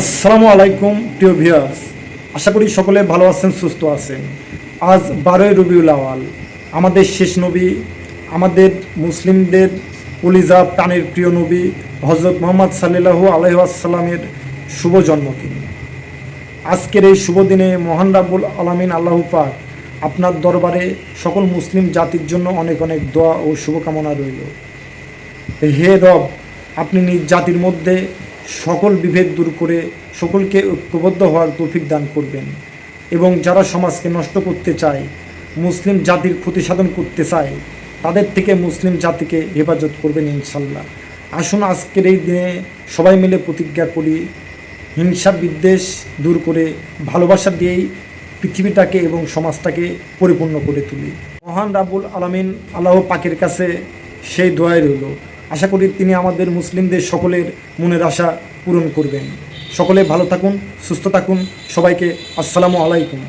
আসসালামু আলাইকুম, প্রিয় ভিউয়ার্স আশা করি সকলে ভালো আছেন, সুস্থ আছেন। আজ বারোই রবিউল আওয়াল। আমাদের শেষ নবী, আমাদের মুসলিমদের কলিজা প্রাণের প্রিয় নবী হজরত মোহাম্মদ সাল্লাহু আলহাসাল্লামের শুভ জন্মদিন। আজকের এই শুভ দিনে মহান রাব্বুল আলামিন আল্লাহ পাক আপনার দরবারে সকল মুসলিম জাতির জন্য অনেক অনেক দোয়া ও শুভকামনা রইল। হে রব, আপনি নিজ জাতির মধ্যে সকল বিভেদ দূর করে সকলকে ঐক্যবদ্ধ হওয়ার তৌফিক দান করবেন। এবং যারা সমাজকে নষ্ট করতে চায়, মুসলিম জাতির ক্ষতি সাধন করতে চায়, তাদের থেকে মুসলিম জাতিকে হেফাজত করবেন ইনশাল্লাহ। আসুন আজকের এই দিনে সবাই মিলে প্রতিজ্ঞা করি, হিংসা বিদ্বেষ দূর করে ভালোবাসা দিয়েই পৃথিবীটাকে এবং সমাজটাকে পরিপূর্ণ করে তুলি। মহান রাবুল আলামিন আল্লাহ পাকের কাছে সেই দোয়াই রইল। আশা করি তিনি আমাদের মুসলিমদের সকলের মনের আশা পূরণ করবেন। সকলে ভালো থাকুন, সুস্থ থাকুন। সবাইকে আসসালামু আলাইকুম।